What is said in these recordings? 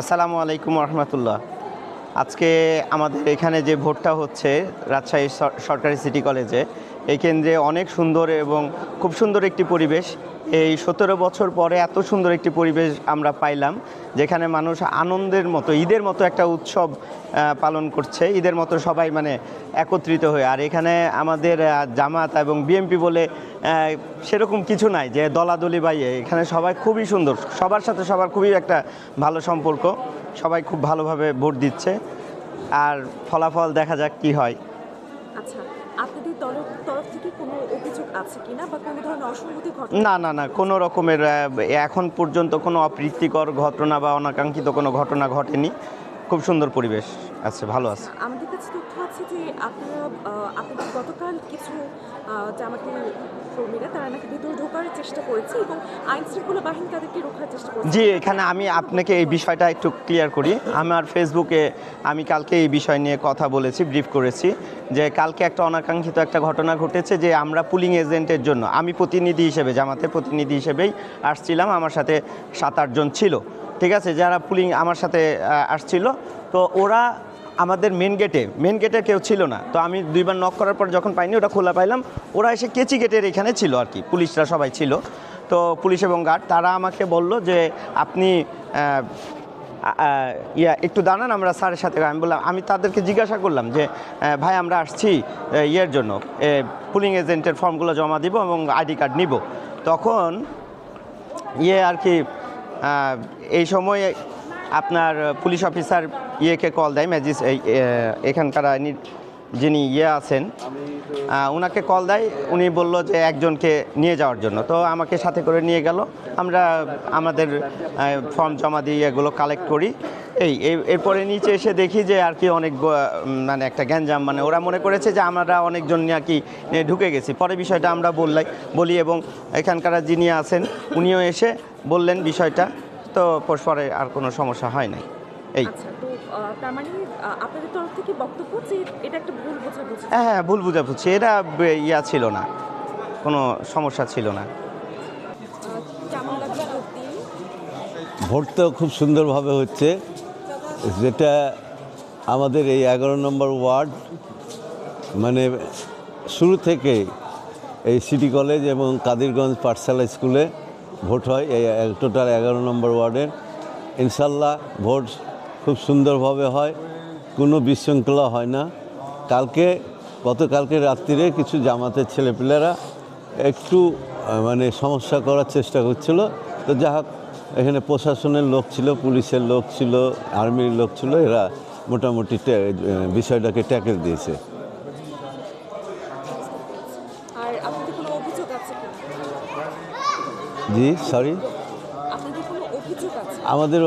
আসসালামু আলাইকুম রহমতুল্লাহ। আজকে আমাদের এখানে যে ভোটটা হচ্ছে রাজশাহী সরকারি সিটি কলেজে, এই কেন্দ্রে অনেক সুন্দর এবং খুব সুন্দর একটি পরিবেশ। এই সতেরো বছর পরে এত সুন্দর একটি পরিবেশ আমরা পাইলাম, যেখানে মানুষ আনন্দের মতো, ঈদের মতো একটা উৎসব পালন করছে। ঈদের মতো সবাই মানে একত্রিত হয়ে। আর এখানে আমাদের জামাত এবং বিএমপি বলে সেরকম কিছু নাই যে দলাদলি বাইয়ে এখানে সবাই খুবই সুন্দর। সবার সাথে সবার খুবই একটা ভালো সম্পর্ক। সবাই খুব ভালোভাবে ভোট দিচ্ছে। আর ফলাফল দেখা যাক কি হয়। আচ্ছা। আপনাদের তরফ থেকে কোনো অভিযোগ আছে কিনা বা কোনো ধরনের অসঙ্গতি ঘটনা না না না কোনো রকমের এখন পর্যন্ত কোনো অপ্রীতিকর ঘটনা বা অনাকাঙ্ক্ষিত কোনো ঘটনা ঘটেনি। খুব সুন্দর পরিবেশ আছে ভালো আছে। কাছে তথ্য আছে যে আপনারা আপনাদের গতকাল কিছু জামাতের কর্মীরা, তারা নাকি ভিতরে ঢোকার চেষ্টা করেছে এবং আইন শৃঙ্খলা বাহিনী তাদেরকে রক্ষার চেষ্টা করেছে। জি, এখানে আমি আপনাকে এই বিষয়টা একটু ক্লিয়ার করি। আমার ফেসবুকে আমি কালকে এই বিষয় নিয়ে কথা বলেছি ব্রিফ করেছি যে কালকে একটা অনাকাঙ্ক্ষিত একটা ঘটনা ঘটেছে যে আমরা পুলিং এজেন্টের জন্য, আমি প্রতিনিধি হিসেবে, জামাতের প্রতিনিধি হিসেবেই আসছিলাম, আমার সাথে সাত আটজন ছিল। ঠিক আছে? যারা পুলিং আমার সাথে আসছিল। তো ওরা আমাদের মেন গেটে মেন গেটে কেউ ছিল না। তো আমি দুইবার নক করার পর যখন পাইনি, ওটা খোলা পাইলাম। ওরা এসে কেচি গেটের এখানে ছিল আর কি, পুলিশরা সবাই ছিল। তো পুলিশ এবং গার্ড তারা আমাকে বলল যে, আপনি ইয়া, একটু দাঁড়ান, আমরা স্যারের সাথে আমি বললাম, আমি তাদেরকে জিজ্ঞাসা করলাম যে ভাই, আমরা আসছি ইয়ের জন্য পুলিং এজেন্টের ফর্মগুলো জমা দিব এবং আইডি কার্ড নিব। তখন ইয়ে আর কি এই সময় আপনার পুলিশ অফিসার ইয়েকে কল দেয় ম্যাজিস এখানকার যিনি ইয়ে আছেন ওনাকে কল দেয়, উনি বলল যে একজনকে নিয়ে যাওয়ার জন্য। তো আমাকে সাথে করে নিয়ে গেল। আমরা আমাদের ফর্ম জমা দিয়ে এগুলো কালেক্ট করি। এই এরপরে নিচে এসে দেখি যে আর কি অনেক মানে একটা গ্যাঞ্জাম। মানে ওরা মনে করেছে যে আমরা অনেকজন আর কি ঢুকে গেছি। পরে বিষয়টা আমরা বললাই, বলি এবং এখানকার যিনি আছেন, উনিও এসে বললেন বিষয়টা। তো পরে আর কোনো সমস্যা হয় নাই। এই। আচ্ছা তার মানে আপনাদের তরফ থেকে বক্তব্য যে এটা একটা ভুল বোঝাবুঝি। হ্যাঁ হ্যাঁ ভুল বুঝাবুঝি। এটা বে- ইয়া ছিল না। কোনো সমস্যা ছিল না। আহ, কেমন লাগল ভোট দিয়ে? ভোট তো খুব সুন্দরভাবে হচ্ছে। যেটা আমাদের এই এগারো নম্বর ওয়ার্ড মানে শুরু থেকে এই সিটি কলেজ এবং কাদিরগঞ্জ পাঠশালা স্কুলে ভোট হয়, এই টোটাল এগারো নম্বর ওয়ার্ডের। ইনশাল্লাহ ভোট খুব সুন্দরভাবে হয়, কোনো বিশৃঙ্খলা হয় না। কালকে, গতকালকে রাত্রিরে কিছু জামাতের ছেলেপেলেরা একটু মানে সমস্যা করার চেষ্টা করছিল। তো যা এখানে প্রশাসনের লোক ছিল, পুলিশের লোক ছিল, আর্মির লোক ছিল, এরা মোটামুটি বিষয়টাকে ট্যাকেল দিয়েছে। আর আপনাদের কোনো অভিযোগ আছে জি সরি আমাদের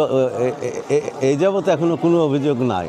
এই যাবত এখনও কোনো অভিযোগ নাই